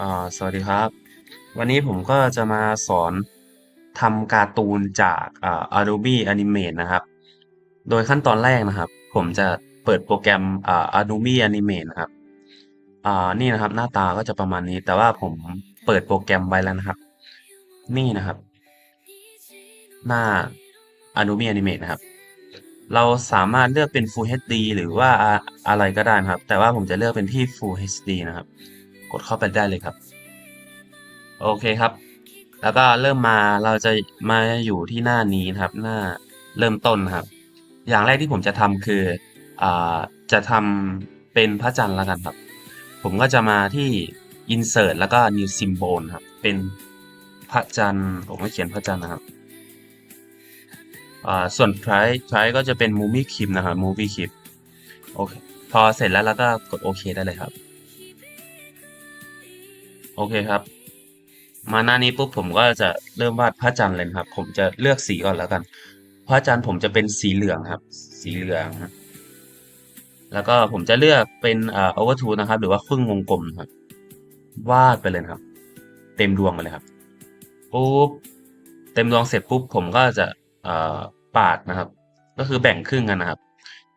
อ่าสวัสดีครับ วันนี้ผมก็จะมาสอนทำการ์ตูนจากอ่า Adobe Animate นะครับ โดยขั้นตอนแรกนะครับ ผมจะเปิดโปรแกรมอ่า Adobe Animate นะครับอ่านี่นะครับ หน้าตาก็จะประมาณนี้ แต่ว่าผมเปิดโปรแกรมไว้แล้วนะครับ นี่นะครับ หน้า Adobe Animate นะครับ เราสามารถเลือกเป็น Full HD หรือว่าอะอะไรก็ได้นะครับ แต่ว่าผมจะเลือกเป็นที่ Full HD นะครับ กดเข้าไปได้เลยครับ โอเคครับ แล้วก็เริ่มมาเราจะมาอยู่ที่หน้านี้นะครับ หน้าเริ่มต้นครับ อย่างแรกที่ผมจะทำคืออ่าจะทำเป็นพระจันทร์แล้วกันครับ ผมก็จะมาที่ insert แล้วก็ new symbol ครับ เป็นพระจันทร์ผมก็เขียนพระจันทร์นะครับอ่าส่วน price price ก็จะเป็น movie clip นะครับ movie clip โอเค พอเสร็จแล้วเราก็กดโอเคได้เลยครับ โอเคครับ มาหน้านี้ปุ๊บผมก็จะเริ่มวาดพระจันทร์เลยครับ ผมจะเลือกสีก่อนแล้วกัน พระจันทร์ผมจะเป็นสีเหลืองครับ สีเหลืองแล้วก็ผมจะเลือกเป็นเอ่า overtone นะครับ หรือว่าครึ่งวงกลมครับ วาดไปเลยครับ เต็มดวงไปเลยครับปุ๊บเต็มดวงเสร็จปุ๊บผมก็จะเอ่าปาดนะครับ ก็คือแบ่งครึ่งกันนะครับ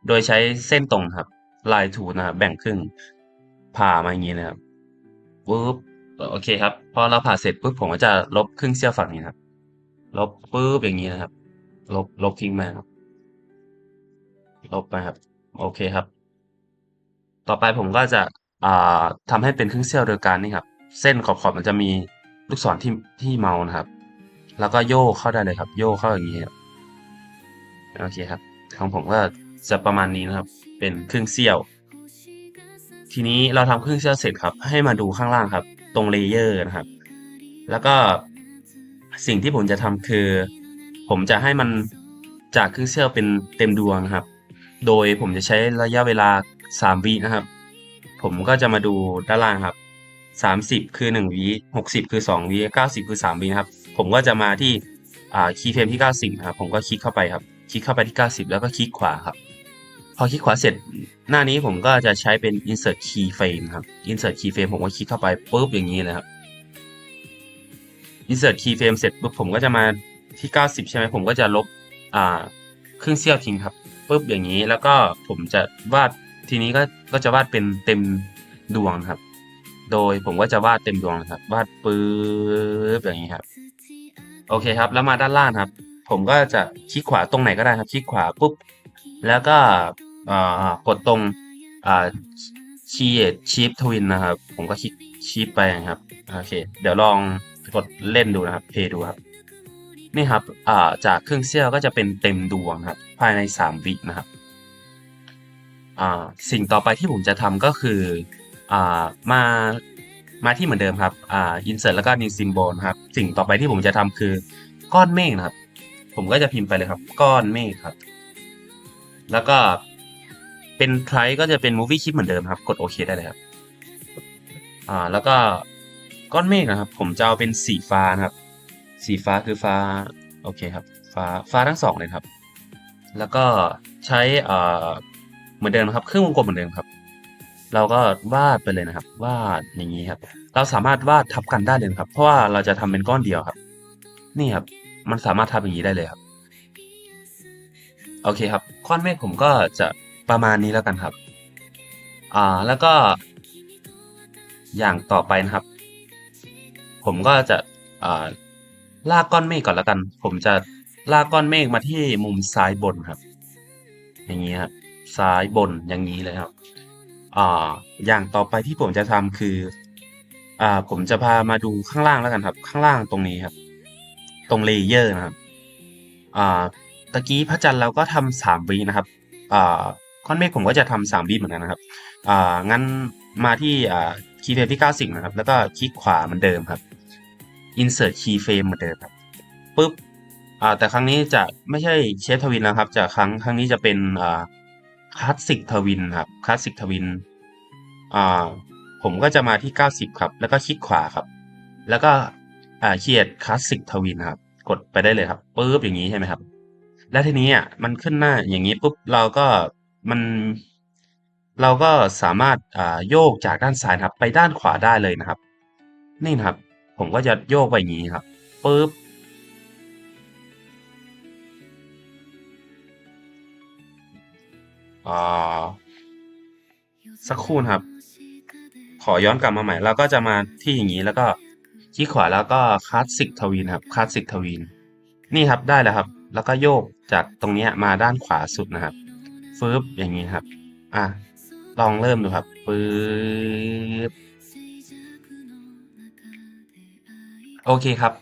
โดยใช้เส้นตรงครับ ลายถูนะครับแบ่งครึ่งผ่ามาอย่างนี้นะครับปุ๊บ โอเคครับ พอเราผ่าเสร็จปุ๊บผมก็จะลบครึ่งเสี้ยวฝั่งนี้ครับ ลบปุ๊บอย่างนี้นะครับ ลบลบทิ้งไปครับ ลบไปครับ โอเคครับ ต่อไปผมก็จะอ่าทำให้เป็นครึ่งเสี้ยวโดยการนี่ครับ เส้นขอบๆมันจะมีลูกศรที่ที่เมาส์นะครับ แล้วก็โยกเข้าได้เลยครับ โยกเข้าอย่างนี้ครับโอเคครับ ของผมก็จะประมาณนี้นะครับ เป็นครึ่งเสี้ยว ทีนี้เราทำครึ่งเสี้ยวเสร็จครับ ให้มาดูข้างล่างครับ ตรงเลเยอร์นะครับ แล้วก็สิ่งที่ผมจะทำคือ ผมจะให้มันจากครึ่งเสี้ยวเป็นเต็มดวงนะครับ โดยผมจะใช้ระยะเวลา 3 วินะครับ ผมก็จะมาดูด้านล่างครับ 30 คือ 1วิ60 คือ 2วิ90 คือ 3วินะครับ ผมก็จะมาที่คีย์เฟรมที่ 90ครับผมก็คลิกเข้าไปครับ คลิกเข้าไปที่ 90 แล้วก็คลิกขวาครับ พอคลิกขวาเสร็จหน้านี้ผมก็จะใช้เป็น insert keyframe ครับ insert keyframe ผมก็คลิกเข้าไปปุ๊บอย่างนี้เลยครับ insert keyframe เสร็จปุ๊บผมก็จะมาที่ 90 ใช่ไหมผมก็จะลบอ่าครึ่งเสี้ยวทิ้งครับปุ๊บอย่างนี้แล้วก็ผมจะวาดทีนี้ก็ก็จะวาดเป็นเต็มดวงครับ โดยผมก็จะวาดเต็มดวงครับ วาดปุ๊บอย่างนี้ครับ โอเคครับ แล้วมาด้านล่างครับ ผมก็จะคลิกขวาตรงไหนก็ได้ครับ คลิกขวาปุ๊บ แล้วก็กดตรงอ่า create shift twin นะครับ ผมก็คลิกชิปไปครับ โอเค เดี๋ยวลองกดเล่นดูนะครับ เพย์ดูครับ นี่ครับาจากครึ่งเสี้ยวก็จะเป็นเต็มดวงครับ ภายในสามวินะครับสิ่งต่อไปที่ผมจะทำก็คืออมามาที่เหมือนเดิมครับอ่า insert แล้วก็ new symbol ครับ สิ่งต่อไปที่ผมจะทำคือก้อนเมฆนะครับ ผมก็จะพิมพ์ไปเลยครับ ก้อนเมฆครับ แล้วก็เป็นไทร์ก็จะเป็น movie clip เหมือนเดิมครับ กดโอเคได้เลยครับ อ่า แล้วก็ก้อนเมฆนะครับ ผมจะเอาเป็นสีฟ้านะครับ สีฟ้าคือฟ้า โอเคครับ ฟ้า ฟ้าทั้งสองเลยครับ แล้วก็ใช้อ่าเหมือนเดิมครับ เครื่องวงกลมเหมือนเดิมครับ เราก็วาดไปเลยนะครับ วาดอย่างนี้ครับ เราสามารถวาดทับกันได้เลยครับ เพราะว่าเราจะทำเป็นก้อนเดียวครับ นี่ครับ มันสามารถทำอย่างนี้ได้เลยครับ โอเคครับก้อนเมฆผมก็จะประมาณนี้แล้วกันครับ อ่าแล้วก็อย่างต่อไปนะครับ ผมก็จะอ่าลากก้อนเมฆก่อนแล้วกัน ผมจะลากก้อนเมฆมาที่มุมซ้ายบนครับ อย่างนี้ครับซ้ายบนอย่างนี้เลยครับอ่าอย่างต่อไปที่ผมจะทำคืออ่าผมจะพามาดูข้างล่างแล้วกันครับ ข้างล่างตรงนี้ครับ ตรงเลเยอร์นะครับอ่า ตะกี้พระจันทร์เราก็ทำสามวินะครับก้อนเมฆผมก็จะทำสามวิเหมือนกันนะครับงั้นมาที่คีย์เฟรมที่เก้าสิบนะครับ แล้วก็คลิกขวาเหมือนเดิมครับ insert keyframe เหมือนเดิมครับปุ๊บแต่ครั้งนี้จะไม่ใช่เชฟทวินแล้วครับจะครั้งครั้งนี้จะเป็นคลาสสิกทวินครับคลาสสิกทวินผมก็จะมาที่เก้าสิบครับ แล้วก็คลิกขวาครับ แล้วก็เขียนคลาสสิกทวินครับ กดไปได้เลยครับปุ๊บอย่างนี้ใช่ไหมครับ แล้วทีนี้อะมันขึ้นหน้าอย่างนี้ปุ๊บเราก็มันเราก็สามารถอ่าโยกจากด้านซ้ายนะครับ ไปด้านขวาได้เลยนะครับ นี่นะครับ ผมก็จะโยกไปอย่างนี้ครับปึ๊บอ่าสักครู่นะครับ ขอย้อนกลับมาใหม่เราก็จะมาที่อย่างนี้แล้วก็คลิกขวาแล้วก็คลาสสิกทวินครับคลาสสิกทวินนี่ครับได้แล้วครับ แล้วก็โยกจากตรงนี้มาด้านขวาสุดนะครับฟึบอย่างนี้ครับ อะลองเริ่มดูครับฟึบโอเคครับ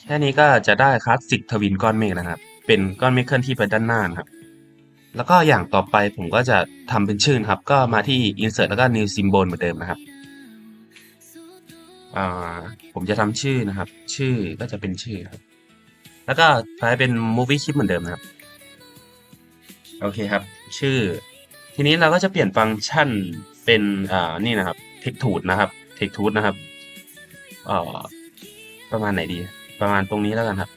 แค่นี้ก็จะได้คลาสสิกทวินก้อนเมฆนะครับ เป็นก้อนเมฆเคลื่อนที่ไปด้านหน้านะครับ แล้วก็อย่างต่อไปผมก็จะทำเป็นชื่นครับ ก็มาที่ insert แล้วก็ new symbol เหมือนเดิมนะครับอ่าผมจะทำชื่อนะครับ ชื่อก็จะเป็นชื่อครับ แล้วก็ใช้เป็น movie clip เหมือนเดิมนะครับ โอเคครับ ชื่อ ทีนี้เราก็จะเปลี่ยนฟังก์ชันเป็นอ่านี่นะครับ textude นะครับ textude นะครับเอ่อประมาณไหนดี ประมาณตรงนี้แล้วกันครับ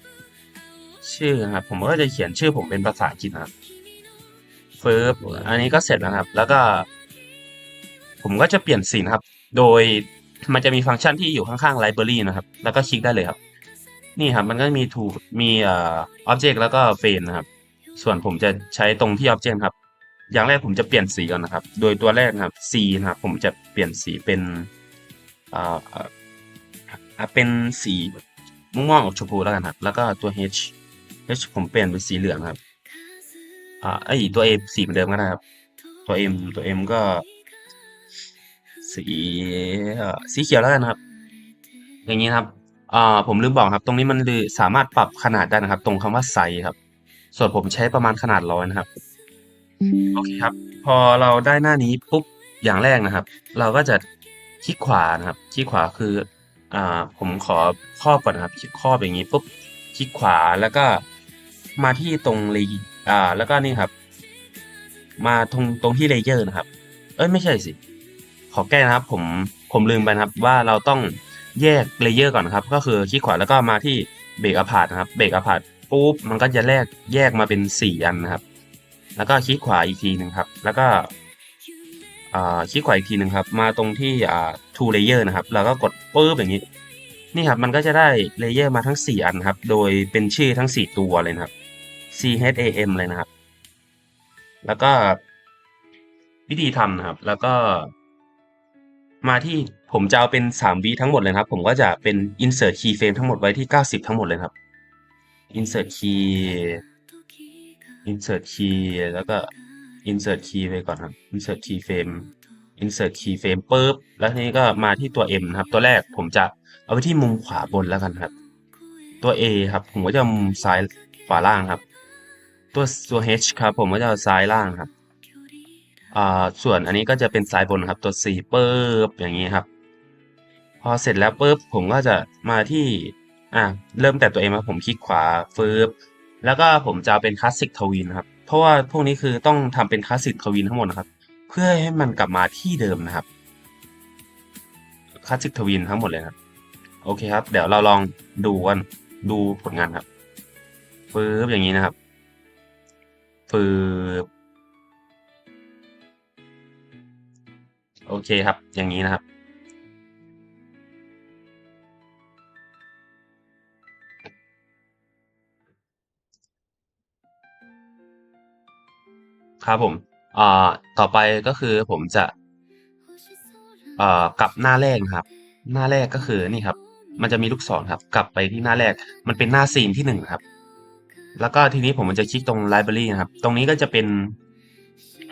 ชื่อนะครับ ผมก็จะเขียนชื่อผมเป็นภาษาอังกฤษนะครับเฟิร์บอันนี้ก็เสร็จแล้วนะครับ แล้วก็ ผมก็จะเปลี่ยนสีนะครับ โดยมันจะมีฟังก์ชันที่อยู่ข้างๆ library นะครับ แล้วก็คลิกได้เลยครับ นี่ครับ มันก็มี to มีเอ่อ object แล้วก็ frame นะครับ ส่วนผมจะใช้ตรงที่ object ครับ อย่างแรกผมจะเปลี่ยนสีก่อนนะครับ โดยตัวแรกนะครับ C นะครับ ผมจะเปลี่ยนสีเป็นอ่าอ่าเป็นสีม่วงๆออกชมพูแล้วกันครับ แล้วก็ตัว H H ผมเปลี่ยนเป็นสีเหลืองครับ อ่าไอตัว A สีเหมือนเดิมก็ได้ครับ ตัว M ตัว M ก็ สีสีเขียวแล้วกันครับ อย่างนี้ครับ อ่าผมลืมบอกครับ ตรงนี้มันลือสามารถปรับขนาดได้นะครับ ตรงคำว่าไซส์ครับ ส่วนผมใช้ประมาณขนาดร้อยนะครับ โอเคครับ พอเราได้หน้านี้ปุ๊บอย่างแรกนะครับ เราก็จะคลิกขวานะครับ คลิกขวาคืออ่าผมขอครอบก่อนนะครับ คลิกครอบอย่างนี้ปุ๊บคลิกขวาแล้วก็มาที่ตรงเลอ่า แล้วก็นี่ครับ มาตรงตรงที่เลเยอร์นะครับ เอ้ยไม่ใช่สิ ขอแก้นะครับ ผมผมลืมไปนะครับ ว่าเราต้อง แยกเลเยอร์ก่อนนะครับ ก็คือคลิกขวาแล้วก็มาที่เบรกอพาร์ตนะครับเบรกอพาร์ตปุ๊บมันก็จะแยกแยกมาเป็นสี่อันนะครับ แล้วก็คลิกขวาอีกทีหนึ่งครับ แล้วก็อ่าคลิกขวาอีกทีหนึ่งครับ มาตรงที่อ่า two layer นะครับ แล้วก็กดปุ๊บอย่างนี้ นี่ครับมันก็จะได้เลเยอร์มาทั้งสี่อันครับ โดยเป็นชื่อทั้งสี่ตัวเลยนะครับ C H A M เลยนะครับ แล้วก็วิธีทำนะครับ แล้วก็มาที่ ผมจะเอาเป็นสามวิทั้งหมดเลยครับ ผมก็จะเป็น insert keyframe ทั้งหมดไว้ที่เก้าสิบทั้งหมดเลยครับ insert key insert key แล้วก็ insert key ไปก่อนครับ insert keyframe insert keyframe ปุ๊บแล้วทีนี้ก็มาที่ตัว M นะครับ ตัวแรกผมจะเอาไว้ที่มุมขวาบนแล้วกันครับ ตัว A ครับ ผมก็จะมุมซ้ายขวาล่างครับ ตัวตัว H ครับ ผมก็จะเอาซ้ายล่างครับอ่าส่วนอันนี้ก็จะเป็นซ้ายบนครับ ตัว C ปุ๊บอย่างนี้ครับ พอเสร็จแล้วปุ๊บผมก็จะมาที่อ่าเริ่มแต่ตัว M ครับผมคลิกขวาฟืบแล้วก็ผมจะเอาเป็นคลาสสิกทวินครับ เพราะว่าพวกนี้คือต้องทำเป็นคลาสสิกทวินทั้งหมดนะครับ เพื่อให้มันกลับมาที่เดิมนะครับคลาสสิกทวินทั้งหมดเลยครับโอเคครับ เดี๋ยวเราลองดูกันดูผลงานครับฟืบอย่างนี้นะครับฟืบโอเคครับ อย่างนี้นะครับ ครับผมอ่าต่อไปก็คือผมจะอ่อกลับหน้าแรกนะครับ หน้าแรกก็คือนี่ครับ มันจะมีลูกศรครับ กลับไปที่หน้าแรก มันเป็นหน้าซีนที่หนึ่งครับ แล้วก็ทีนี้ผมจะคลิกตรง library นะครับ ตรงนี้ก็จะเป็น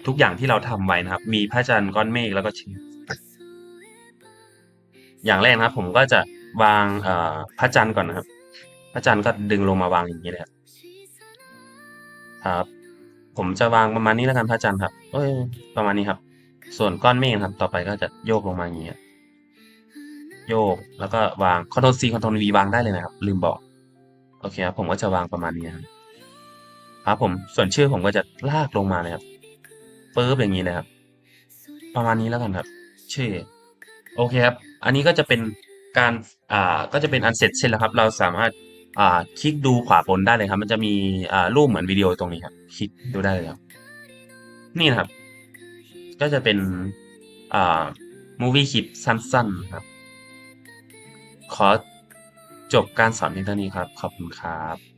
ทุกอย่างที่เราทำไว้นะครับ มีพระจันทร์ก้อนเมฆแล้วก็ชื่อย่างแรกนะครับ ผมก็จะวางอ่อพระจันทร์ก่อนนะครับ พระจันทร์ก็ดึงลงมาวางอย่างนี้เลยครับครับ ผมจะวางประมาณนี้แล้วกันพระจันทร์ครับ เอ้ย ประมาณนี้ครับ ส่วนก้อนเมฆครับ ต่อไปก็จะโยกลงมาอย่างนี้ครับโยก แล้วก็วาง Ctrl C Ctrl V วางได้เลยนะครับ ลืมบอก โอเคครับ ผมก็จะวางประมาณนี้ครับครับผม ส่วนชื่อผมก็จะลากลงมาเลยครับปึ๊บอย่างนี้เลยครับ ประมาณนี้แล้วกันครับ ชื่อ โอเคครับ อันนี้ก็จะเป็นการ อ่า ก็จะเป็นอันเสร็จเสร็จแล้วครับ เราสามารถ อ่าคลิกดูขวาบนได้เลยครับ มันจะมีอ่ารูปเหมือนวิดีโอตรงนี้ครับ คลิกดูได้เลยครับ นี่นะครับ ก็จะเป็นอ่ามูวี่คลิปสั้นๆครับ ขอจบการสอนเพียงเท่านี้ครับ ขอบคุณครับ